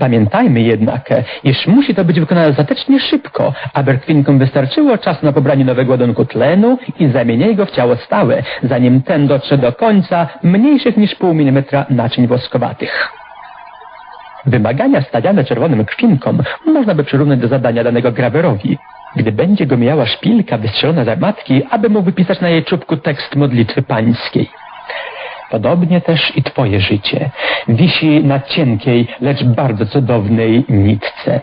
Pamiętajmy jednak, iż musi to być wykonane dostatecznie szybko, aby krwinkom wystarczyło czasu na pobranie nowego ładunku tlenu i zamienienie go w ciało stałe, zanim ten dotrze do końca mniejszych niż pół milimetra naczyń woskowatych. Wymagania stawiane czerwonym krwinkom można by przyrównać do zadania danego grawerowi. Gdy będzie go mijała szpilka wystrzelona z armatki, aby mógł wypisać na jej czubku tekst modlitwy pańskiej. Podobnie też i twoje życie wisi na cienkiej, lecz bardzo cudownej nitce.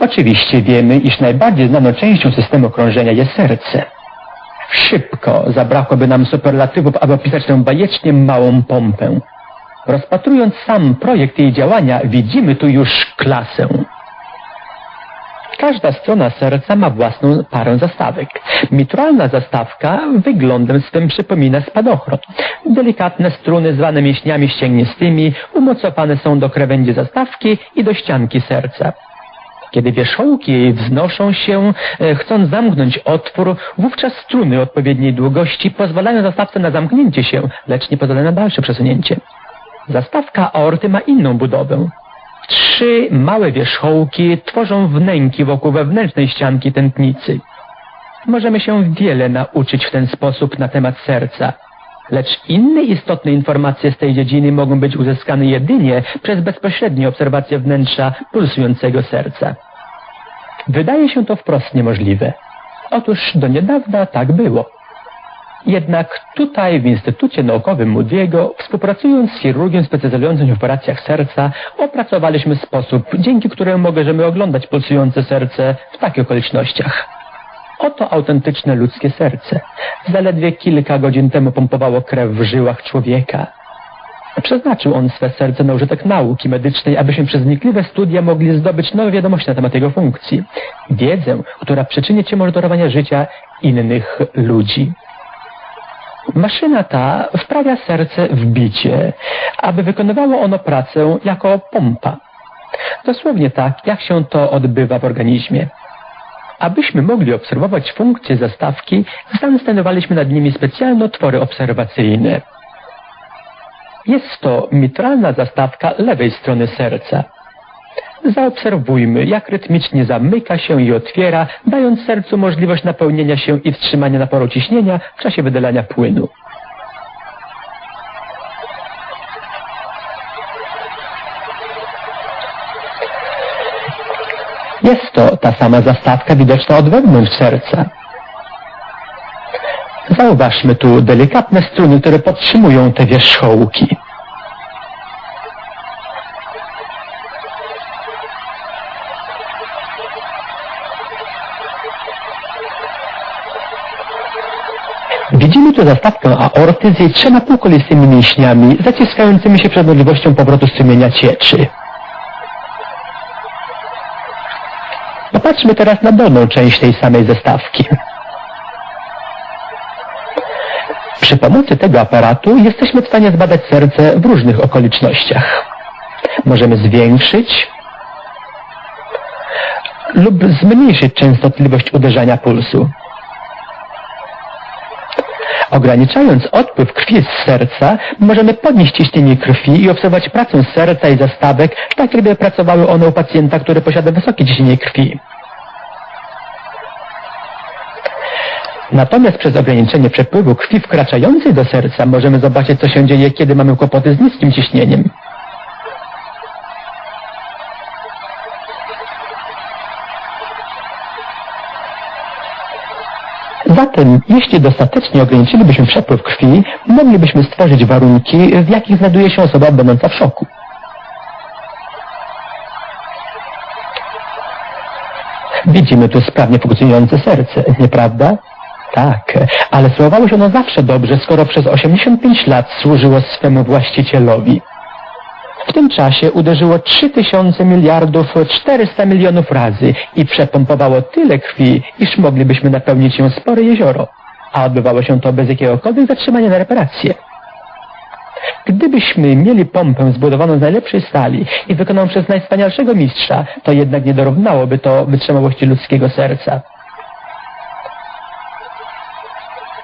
Oczywiście wiemy, iż najbardziej znaną częścią systemu krążenia jest serce. Szybko zabrakłoby nam superlatywów, aby opisać tę bajecznie małą pompę. Rozpatrując sam projekt jej działania, widzimy tu już klasę. Każda strona serca ma własną parę zastawek. Mitralna zastawka wyglądem swym przypomina spadochron. Delikatne struny zwane mięśniami ścięgnistymi umocowane są do krawędzi zastawki i do ścianki serca. Kiedy wierzchołki wznoszą się, e, chcąc zamknąć otwór, wówczas struny odpowiedniej długości pozwalają zastawce na zamknięcie się, lecz nie pozwalają na dalsze przesunięcie. Zastawka aorty ma inną budowę. Trzy małe wierzchołki tworzą wnęki wokół wewnętrznej ścianki tętnicy. Możemy się wiele nauczyć w ten sposób na temat serca, lecz inne istotne informacje z tej dziedziny mogą być uzyskane jedynie przez bezpośrednie obserwacje wnętrza pulsującego serca. Wydaje się to wprost niemożliwe. Otóż do niedawna tak było. Jednak tutaj w Instytucie Naukowym Moody'ego, współpracując z chirurgiem specjalizującym w operacjach serca, opracowaliśmy sposób, dzięki któremu możemy oglądać pulsujące serce w takich okolicznościach. Oto autentyczne ludzkie serce. Zaledwie kilka godzin temu pompowało krew w żyłach człowieka. Przeznaczył on swe serce na użytek nauki medycznej, abyśmy przez wnikliwe studia mogli zdobyć nowe wiadomości na temat jego funkcji. Wiedzę, która przyczyni się może życia innych ludzi. Maszyna ta wprawia serce w bicie, aby wykonywało ono pracę jako pompa. Dosłownie tak, jak się to odbywa w organizmie. Abyśmy mogli obserwować funkcje zastawki, zainstalowaliśmy nad nimi specjalne otwory obserwacyjne. Jest to mitralna zastawka lewej strony serca. Zaobserwujmy, jak rytmicznie zamyka się i otwiera, dając sercu możliwość napełnienia się i wstrzymania naporu ciśnienia w czasie wydalania płynu. Jest to ta sama zastawka widoczna od wewnątrz serca. Zauważmy tu delikatne struny, które podtrzymują te wierzchołki. Widzimy tu zastawkę aorty z jej trzema półkolistymi mięśniami, zaciskającymi się przed możliwością powrotu strumienia cieczy. Popatrzmy teraz na dolną część tej samej zastawki. Przy pomocy tego aparatu jesteśmy w stanie zbadać serce w różnych okolicznościach. Możemy zwiększyć lub zmniejszyć częstotliwość uderzania pulsu. Ograniczając odpływ krwi z serca, możemy podnieść ciśnienie krwi i obserwować pracę serca i zastawek, tak jakby pracowały one u pacjenta, który posiada wysokie ciśnienie krwi. Natomiast przez ograniczenie przepływu krwi wkraczającej do serca możemy zobaczyć, co się dzieje, kiedy mamy kłopoty z niskim ciśnieniem. Zatem, jeśli dostatecznie ograniczylibyśmy przepływ krwi, moglibyśmy stworzyć warunki, w jakich znajduje się osoba będąca w szoku. Widzimy tu sprawnie funkcjonujące serce, nieprawda? Tak, ale spróbowało się ono zawsze dobrze, skoro przez 85 lat służyło swemu właścicielowi. W tym czasie uderzyło 3000 miliardów 400 milionów razy i przepompowało tyle krwi, iż moglibyśmy napełnić ją spore jezioro. A odbywało się to bez jakiegokolwiek zatrzymania na reparację. Gdybyśmy mieli pompę zbudowaną z najlepszej stali i wykonaną przez najwspanialszego mistrza, to jednak nie dorównałoby to wytrzymałości ludzkiego serca.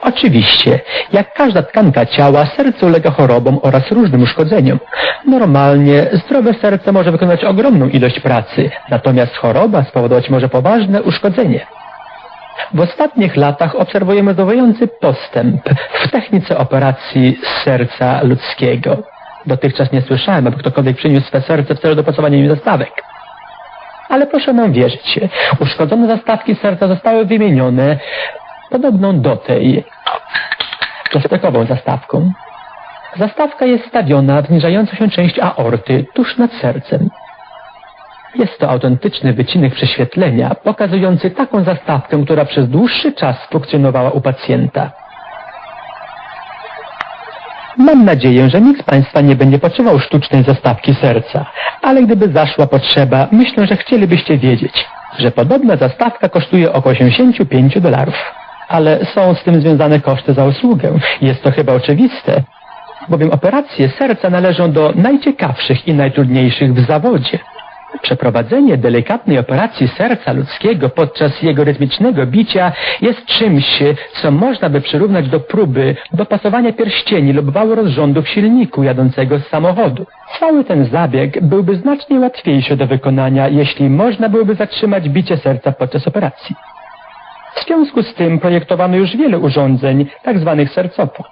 Oczywiście, jak każda tkanka ciała, serce ulega chorobom oraz różnym uszkodzeniom. Normalnie zdrowe serce może wykonać ogromną ilość pracy, natomiast choroba spowodować może poważne uszkodzenie. W ostatnich latach obserwujemy zadowalający postęp w technice operacji serca ludzkiego. Dotychczas nie słyszałem, aby ktokolwiek przyniósł swe serce w celu dopasowania im zastawek. Ale proszę nam wierzyć, uszkodzone zastawki serca zostały wymienione podobną do tej plastikową zastawką. Zastawka jest stawiona w zniżającą się część aorty tuż nad sercem. Jest to autentyczny wycinek prześwietlenia, pokazujący taką zastawkę, która przez dłuższy czas funkcjonowała u pacjenta. Mam nadzieję, że nikt z Państwa nie będzie potrzebował sztucznej zastawki serca, ale gdyby zaszła potrzeba, myślę, że chcielibyście wiedzieć, że podobna zastawka kosztuje około 85 dolarów. Ale są z tym związane koszty za usługę. Jest to chyba oczywiste, bowiem operacje serca należą do najciekawszych i najtrudniejszych w zawodzie. Przeprowadzenie delikatnej operacji serca ludzkiego podczas jego rytmicznego bicia jest czymś, co można by przyrównać do próby dopasowania pierścieni lub wału rozrządu w silniku jadącego z samochodu. Cały ten zabieg byłby znacznie łatwiejszy do wykonania, jeśli można byłoby zatrzymać bicie serca podczas operacji. W związku z tym projektowano już wiele urządzeń, tzw. sercopon,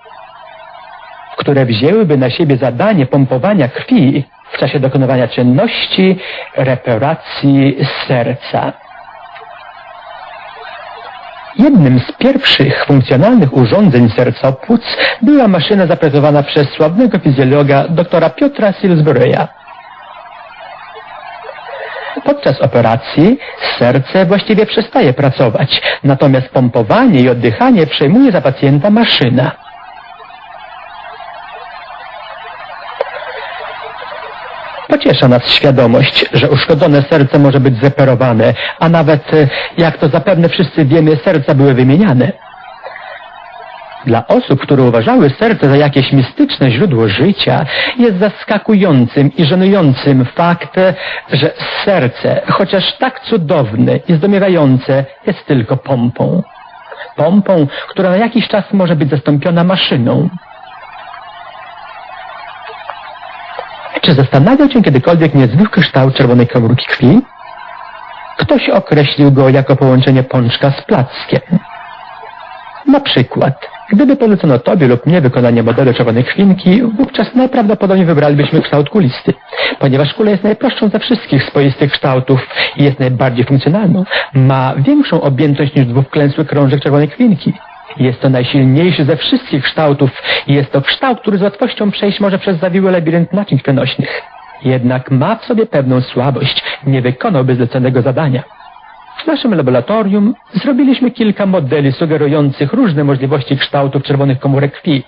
które wzięłyby na siebie zadanie pompowania krwi w czasie dokonywania czynności reparacji serca. Jednym z pierwszych funkcjonalnych urządzeń sercopłuc była maszyna zaprojektowana przez sławnego fizjologa doktora Piotra Silsbury'a. Podczas operacji serce właściwie przestaje pracować, natomiast pompowanie i oddychanie przejmuje za pacjenta maszyna. Pociesza nas świadomość, że uszkodzone serce może być zreperowane, a nawet, jak to zapewne wszyscy wiemy, serca były wymieniane. Dla osób, które uważały serce za jakieś mistyczne źródło życia, jest zaskakującym i żenującym fakt, że serce, chociaż tak cudowne i zdumiewające, jest tylko pompą. Pompą, która na jakiś czas może być zastąpiona maszyną. Czy zastanawiał Cię kiedykolwiek niezwykły kształt czerwonej komórki krwi? Ktoś określił go jako połączenie pączka z plackiem. Na przykład, gdyby polecono Tobie lub mnie wykonanie modelu czerwonej krwinki, wówczas najprawdopodobniej wybralibyśmy kształt kulisty. Ponieważ kula jest najprostszą ze wszystkich swoistych kształtów i jest najbardziej funkcjonalną, ma większą objętość niż dwuwklęsły krążek czerwonej krwinki. Jest to najsilniejszy ze wszystkich kształtów i jest to kształt, który z łatwością przejść może przez zawiły labirynt naczyń przenośnych. Jednak ma w sobie pewną słabość, nie wykonałby zleconego zadania. W naszym laboratorium zrobiliśmy kilka modeli sugerujących różne możliwości kształtów czerwonych komórek krwi.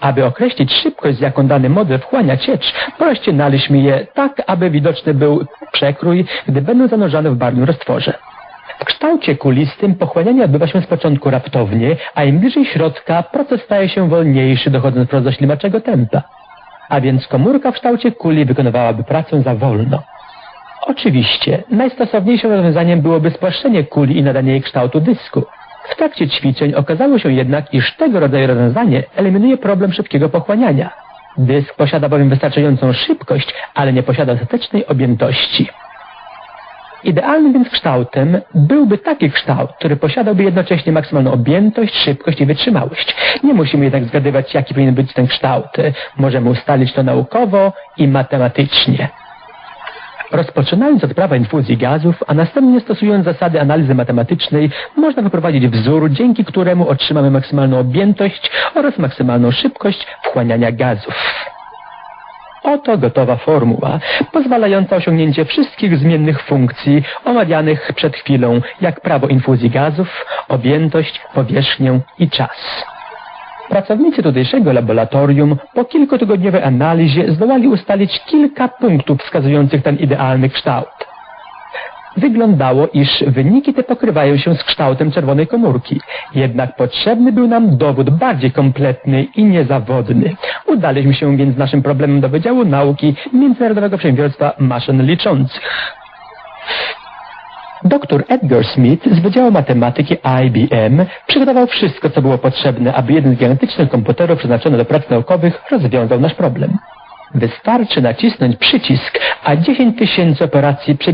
Aby określić szybkość, z jaką dany model wchłania ciecz, porozcinaliśmy je tak, aby widoczny był przekrój, gdy będą zanurzane w barwnym roztworze. W kształcie kulistym pochłanianie odbywa się z początku raptownie, a im bliżej środka proces staje się wolniejszy, dochodząc do ślimaczego tempa. A więc komórka w kształcie kuli wykonywałaby pracę za wolno. Oczywiście, najstosowniejszym rozwiązaniem byłoby spłaszczenie kuli i nadanie jej kształtu dysku. W trakcie ćwiczeń okazało się jednak, iż tego rodzaju rozwiązanie eliminuje problem szybkiego pochłaniania. Dysk posiada bowiem wystarczającą szybkość, ale nie posiada dostatecznej objętości. Idealnym więc kształtem byłby taki kształt, który posiadałby jednocześnie maksymalną objętość, szybkość i wytrzymałość. Nie musimy jednak zgadywać, jaki powinien być ten kształt. Możemy ustalić to naukowo i matematycznie. Rozpoczynając od prawa infuzji gazów, a następnie stosując zasady analizy matematycznej, można wyprowadzić wzór, dzięki któremu otrzymamy maksymalną objętość oraz maksymalną szybkość wchłaniania gazów. Oto gotowa formuła, pozwalająca osiągnięcie wszystkich zmiennych funkcji omawianych przed chwilą, jak prawo infuzji gazów, objętość, powierzchnię i czas. Pracownicy tutejszego laboratorium po kilkutygodniowej analizie zdołali ustalić kilka punktów wskazujących ten idealny kształt. Wyglądało, iż wyniki te pokrywają się z kształtem czerwonej komórki. Jednak potrzebny był nam dowód bardziej kompletny i niezawodny. Udaliśmy się więc z naszym problemem do Wydziału Nauki Międzynarodowego Przedsiębiorstwa Maszyn Liczących. Dr Edgar Smith z Wydziału Matematyki IBM przygotował wszystko, co było potrzebne, aby jeden z gigantycznych komputerów przeznaczony do prac naukowych rozwiązał nasz problem. Wystarczy nacisnąć przycisk, a 10 tysięcy operacji